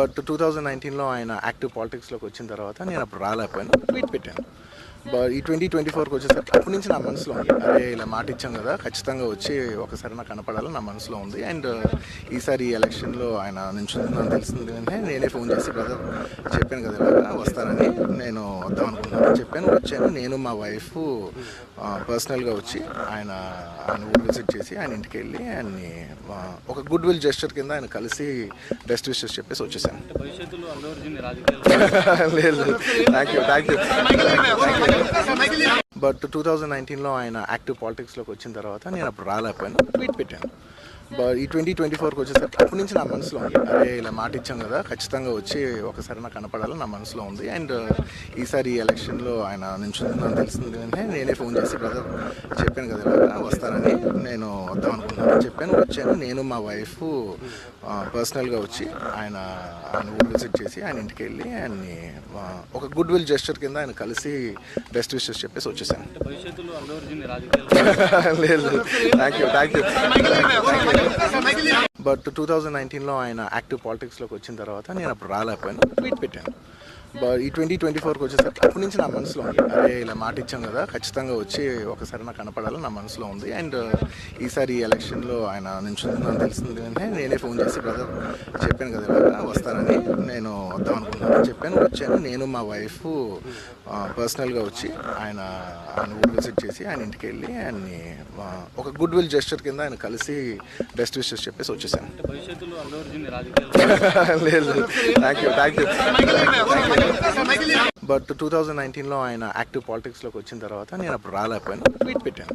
But two thousand నైన్టీన్లో ఆయన active పాలిటిక్స్లోకి వచ్చిన తర్వాత నేను అప్పుడు రాలేకపోయాను. ట్వీట్ పెట్టాను. బట్ ఈ ట్వంటీ ట్వంటీ ఫోర్కి వచ్చేసరికి అప్పటి నుంచి నా మనసులో ఉంది. అరే ఇలా మాట ఇచ్చాం కదా ఖచ్చితంగా వచ్చి ఒకసారి నాకు కనపడాలని నా మనసులో ఉంది. అండ్ ఈసారి ఈ ఎలక్షన్లో ఆయన నించుందని తెలిసింది అంటే నేనే ఫోన్ చేసి బ్రదర్ చెప్పాను కదా ఇలాగా వస్తానని నేను వద్దాం అనుకుంటున్నాను చెప్పాను. వచ్చాను. నేను మా వైఫ్ పర్సనల్గా వచ్చి ఆయన ఆయన ఊరు విజిట్ చేసి ఆయన ఇంటికి వెళ్ళి ఆయన్ని ఒక గుడ్ విల్ జెస్టర్ కింద ఆయన కలిసి బెస్ట్ విషెస్ చెప్పేసి వచ్చేసాను. చేశాను లేదు thank you thank you but two thousand నైన్టీన్లో ఆయన యాక్టివ్ పాలిటిక్స్లోకి వచ్చిన తర్వాత నేను అప్పుడు రాలేకపోయాను. ట్వీట్ పెట్టాను. బట్ ఈ ట్వంటీ ట్వంటీ ఫోర్కి వచ్చేసరికి అప్పటి నుంచి నా మనసులో ఉంది. అరే ఇలా మాట ఇచ్చాం కదా ఖచ్చితంగా వచ్చి ఒకసారి నాకు కనపడాలని నా మనసులో ఉంది. అండ్ ఈసారి ఎలక్షన్లో ఆయన నించుందని తెలిసింది. నేనే ఫోన్ చేసి బ్రదర్ చెప్పాను కదా వస్తానని నేను వద్దాం అనుకుంటున్నాను చెప్పాను వచ్చాను. నేను మా వైఫ్ పర్సనల్గా వచ్చి ఆయన ఆయన ఊరు విజిట్ చేసి ఆయన ఇంటికి వెళ్ళి ఆయన్ని ఒక గుడ్ విల్ జెస్చర్ కింద ఆయన కలిసి బెస్ట్ విషెస్ చెప్పేసి వచ్చేసాను. లేదు. Thank you thank you but two thousand నైన్టీన్లో ఆయన యాక్టివ్ పాలిటిక్స్లోకి వచ్చిన తర్వాత నేను అప్పుడు రాలేకపోయాను. ట్వీట్ పెట్టాను. బట్ ఈ ట్వంటీ ట్వంటీ ఫోర్కి వచ్చేసరికి అప్పటి నుంచి నా మనసులో ఉంది. అరే ఇలా మాట ఇచ్చాం కదా ఖచ్చితంగా వచ్చి ఒకసారి నాకు కనపడాలని నా మనసులో ఉంది. అండ్ uh, ఈసారి ఈ ఎలక్షన్లో ఆయన నించుందని తెలిసింది అంటే నేనే ఫోన్ చేసి బ్రదర్ చెప్పాను కదా ఇలాగా వస్తానని నేను వద్దాం అనుకుంటున్నాను చెప్పాను. వచ్చాను. నేను మా వైఫ్ పర్సనల్గా వచ్చి ఆయన ఆయన ఊరు విజిట్ చేసి ఆయన ఇంటికి వెళ్ళి ఆయన్ని ఒక గుడ్ విల్ జెస్టర్ కింద ఆయన కలిసి బెస్ట్ విషెస్ చెప్పేసి వచ్చేసి రాజకీయాలు లేదు thank you thank you but two thousand నైన్టీన్లో ఆయన యాక్టివ్ పాలిటిక్స్లోకి వచ్చిన తర్వాత నేను అప్పుడు రాలేకపోయాను. ట్వీట్ పెట్టాను.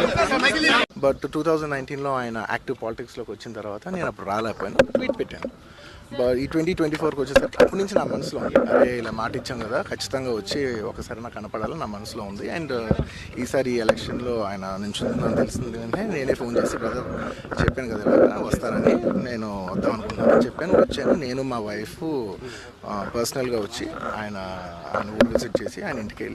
but two thousand నైన్టీన్లో ఆయన యాక్టివ్ పాలిటిక్స్లోకి వచ్చిన తర్వాత నేను అప్పుడు రాలేకపోయాను. ట్వీట్ పెట్టాను. బట్ ఈ ట్వంటీ ట్వంటీ ఫోర్కి వచ్చేసరికి అప్పటి నుంచి నా మనసులో ఉంది. అదే ఇలా మాట ఇచ్చాం కదా ఖచ్చితంగా వచ్చి ఒకసారి నాకు కనపడాలని నా మనసులో ఉంది. అండ్ uh, ఈసారి ఎలక్షన్లో ఆయన నించుందని తెలిసింది అంటే నేనే ఫోన్ చేసి బ్రదర్ చెప్పాను కదా ఇలాగా వస్తానని నేను వద్దాం అనుకుంటున్నాను చెప్పాను. వచ్చాను. నేను మా వైఫ్ పర్సనల్గా uh, వచ్చి ఆయన ఆయన ఊరు విజిట్ చేసి ఆయన ఇంటికి వెళ్ళి